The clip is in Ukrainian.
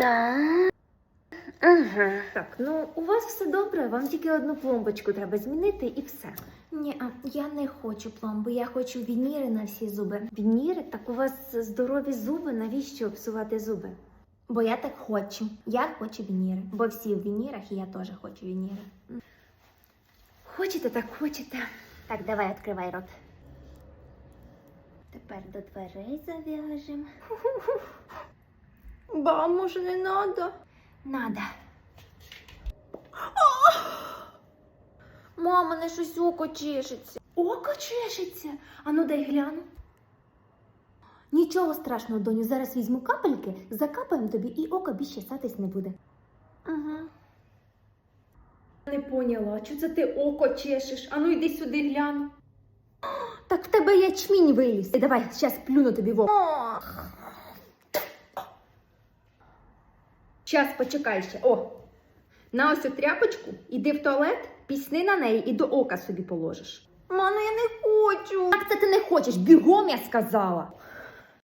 Так. Угу. Так, ну у вас все добре, вам тільки одну пломбочку треба змінити і все. Ні, а я не хочу пломби, я хочу вініри на всі зуби. Вініри, так у вас здорові зуби, навіщо псувати зуби? Бо я так хочу. Я хочу вініри. Бо всі в вінірах, і я теж хочу вініри. Хочете, так хочете. Так, давай відкривай рот. Тепер до дверей зав'яжемо. Ба, може не надо? Надо. Мама, не щось око чешеться. Око чешеться. А ну дай гляну. Нічого страшного, доню. Зараз візьму капельки, закапаємо тобі і око більше чесатись не буде. Ага. Не поняла, що це ти око чешеш? А ну йди сюди гляну. Так в тебе ячмінь виліз. Давай, зараз плюну тобі в око. Щас почекай ще. О. На ось цю тряпочку, іди в туалет, пісни на неї і до ока собі положиш. Ману, я не хочу. Як це ти не хочеш? Бігом я сказала.